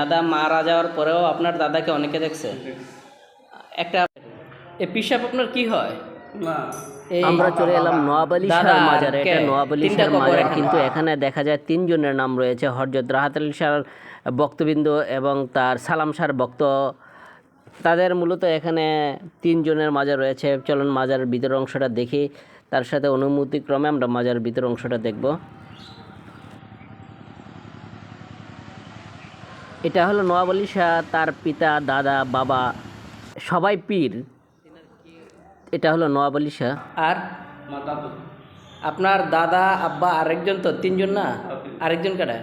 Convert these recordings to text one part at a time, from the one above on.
দাদা মারা যাওয়ার পরেও আপনার দাদাকে অনেকে দেখছে। একটা এ পিসাব আপনার কি হয়? না। আমরা চলে এলাম নোয়াবালি শাহ দাদা, মাজারে এটা? নোয়াবালি তিনটা শাহ মাজার কিন্তু এখানে দেখা যায় তিনজনের নাম রয়েছে হরজত রাহাত আলী শাহ বক্তবিন্দ এবং তার সালাম শাহর বক্ত তাদের মূলত এখানে তিনজনের মাজার রয়েছে। চলুন মাজার ভিতর অংশটা দেখি তার সাথে অনুমতিক্রমে আমরা মাজার ভিতর অংশটা দেখব। এটা হলো নওয়াব আলী শাহ তার পিতা দাদা বাবা সবাই পীর। এটা হলো নওয়াব আলী শাহ আর আপনার দাদা আব্বা আরেকজন তো তিনজন না? আরেকজন কাটা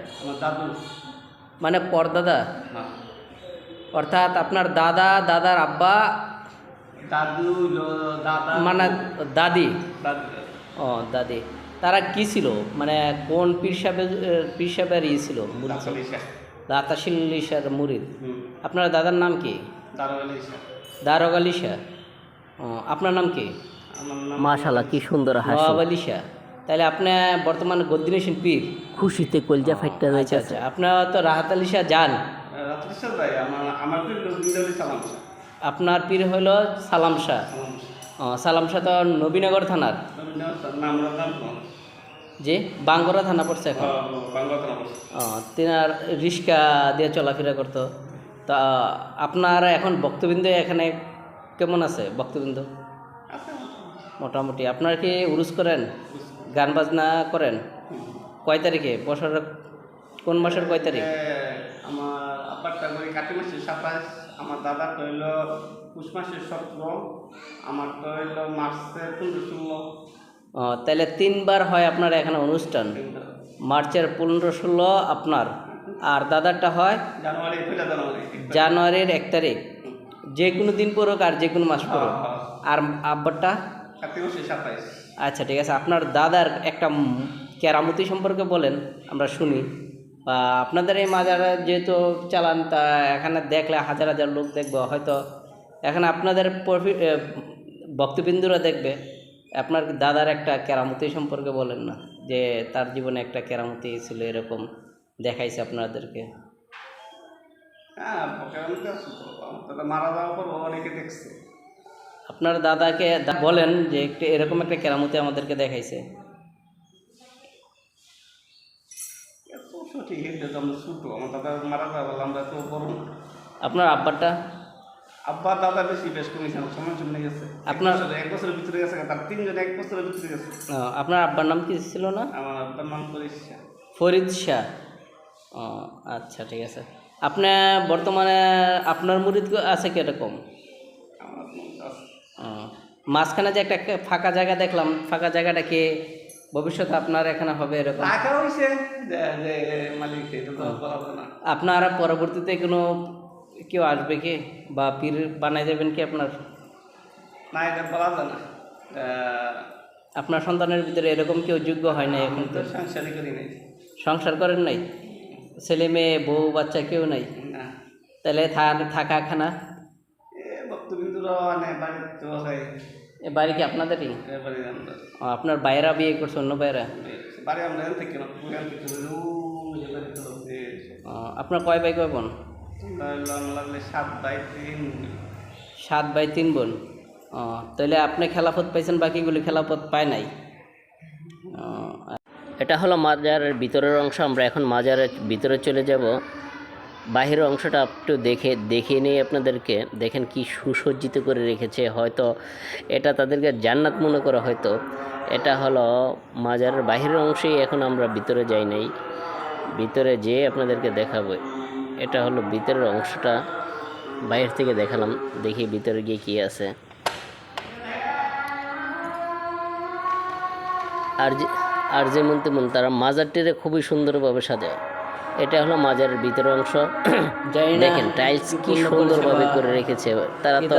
মানে পরদাদা? হ্যাঁ অর্থাৎ আপনার দাদা দাদার আব্বা দাদু দাদা। মানে দাদি। ও দাদি। তারা কি ছিল? মানে কোন পীর সাহেবের পীর সাহেবের ই ছিল? ইসা দাতাশিল্লিশার মুরিদ আপনার দাদার নাম কি? দারোগ আলী শাহ আপনার নাম কি? আমার নাম মাশাল্লাহ কি সুন্দর হাসি। নওয়াব আলী শাহ তাহলে আপনি বর্তমানে গদ্দিনেশন পীর। খুশিতে কলজা ফাইটটা আচ্ছা রয়েছে। আচ্ছা আপনার তো রাহাত আলী শাহ যান রাত্রি সাল ভাই আমার আমার তো লোক সালাম শাহ। আপনার পীর শাহ সালাম শাহ। সালাম শাহ তো নবীনগর থানার। যে বাঙ্গরা থানা পড়ছে এখন? তেনার। ও, তিনার রিক্সা দিয়ে চলাফেরা করতো। তা আপনার এখন বক্তবৃন্দ এখানে কেমন আছে বক্তবৃন্দ মোটামুটি। আপনার কি উরুস করেন? গান বাজনা করেন? কয় তারিখে? বছর কোন মাসের কয় তারিখ? আমার করি মাসের সাতাশ আমার দাদার তো হইল পুষ মাসের সতেরো আমার তো হইল মার্চের পনেরো ষোলো। তাহলে তিনবার হয় আপনার এখানে অনুষ্ঠান। মার্চের পনেরো ষোলো আপনার। আর দাদারটা হয় জানুয়ারির এক তারিখ। যে কোনো দিন পড়ুক আর যে কোনো মাস পড়ুক। আর আব্বারটা? আচ্ছা ঠিক আছে। আপনার দাদার একটা কেরামতি সম্পর্কে বলেন আমরা শুনি। বা আপনাদের এই মাজারে যেহেতু চালান তা এখানে দেখলে হাজার হাজার লোক দেখবে। হয়তো এখানে আপনাদের প্রফি- এ, ভক্তবিন্দুরা দেখবে। আপনার দাদার একটা কেরামতি সম্পর্কে বলেন না? যে তার জীবনে একটা কেরামতি ছিল এরকম দেখাইছে আপনাদেরকে। হ্যাঁ তো মারা যাওয়ার পর অনেকে দেখছে। আপনার দাদাকে বলেন যে একটু এরকম একটা কেরামতি আমাদেরকে দেখাইছে। এত আমরা ছোটো আমার দাদা মারা যাওয়া আমরা তো বড় আপনার আব্বারটা? আব্বা দাদা বেশি বেশ কমিয়েছে আমার সময় গেছে। আপনার- আপনার এক বছরের ভিতরে গেছে তার তিনজন এক বছরের ভিতরে গেছে। আপনার আব্বার নাম কি ছিল না? আমার আব্বার নাম করিস ফরিদ শাহ। ও আচ্ছা ঠিক আছে। আপনি বর্তমানে আপনার মুরিদ আছে আছে। ও, মাঝখানে যে একটা ফাঁকা জায়গা দেখলাম ফাঁকা জায়গাটা কি ভবিষ্যতে আপনার এখানে হবে এরকম? আপনার পরবর্তীতে কোনো কেউ আসবে কি? বা পীর বানাই দেবেন কি আপনার? না এটা বলা যায় না। আপনার সন্তানের ভিতরে এরকম কেউ যোগ্য হয় না এখন তো সংসারই করি নাই। সংসার করেন নাই? ছেলে মেয়ে বউ বাচ্চা কেউ নাই? তাহলে থাকা খানা? বাড়ি কি আপনাদেরই? আপনার বাইরা বিয়ে করছে অন্য বাইরা আপনার কয় ভাই কয় বোন? সাত বাই তিন বোন। ও, তাহলে আপনি খেলাফত পাইছেন, বাকিগুলি খেলাফত পায় নাই। এটা হলো মাজারের ভিতরের অংশ, আমরা এখন মাজারের ভিতরে চলে যাব। বাহিরের অংশটা একটু দেখে, দেখিয়ে নিই আপনাদেরকে। দেখেন কি সুসজ্জিত করে রেখেছে। হয়তো এটা তাদেরকে জান্নাত মনে করা, হয়তো। এটা হলো মাজারের বাহিরের অংশেই এখন আমরা ভিতরে যাই নাই। ভিতরে যেয়ে আপনাদেরকে দেখাবো। এটা হলো ভিতরের অংশটা বাইরে থেকে দেখালাম দেখি ভিতরে গিয়ে কী আছে। আর যে আর যেমন তেমন তারা মাজারটিরে খুবই সুন্দরভাবে সাজায়। এটা হলো মাজারের ভিতরের অংশ। দেখেন টাইলস কি সুন্দরভাবে করে রেখেছে। তারা তো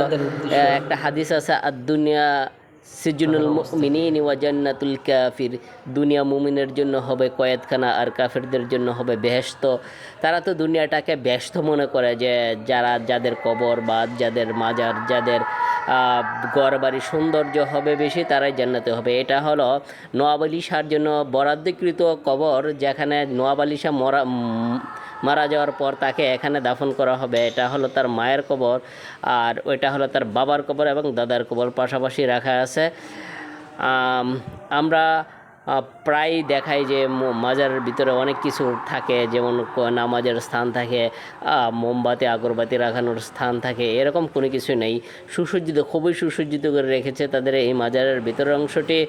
একটা হাদিস আছে আর দুনিয়া সিজনুল মুমিনিন ওয়া জান্নাতুল কাফির। দুনিয়া মুমিনের জন্য হবে কয়েদখানা আর কাফেরদের জন্য হবে বেহেশত তারা তো দুনিয়াটাকে ব্যস্ত মনে করে যে যারা যাদের কবর বা যাদের মাজার যাদের আহ, ঘর বাড়ি সৌন্দর্য হবে বেশি তারাই জান্নাতে হবে। এটা হলো নোয়াব আলী শাহর জন্য বরাদ্দকৃত কবর যেখানে নোয়াব আলী শাহ মরা মারা যাওয়ার পর তাকে এখানে দাফন করা হবে। এটা হলো তার মায়ের কবর আর ওইটা হলো তার বাবার কবর এবং দাদার কবর পাশাপাশি রাখা আছে। আমরা প্রায় দেখাই যে মাজারের ভিতরে অনেক কিছু থাকে, যেমন নামাজের স্থান থাকে মোমবাতি, আগরবাতি রাখানোর স্থান থাকে, এরকম কোনো কিছু নেই। সুসজ্জিত, খুবই সুসজ্জিত করে রেখেছে তাদের এই মাজারের ভিতরের অংশটি।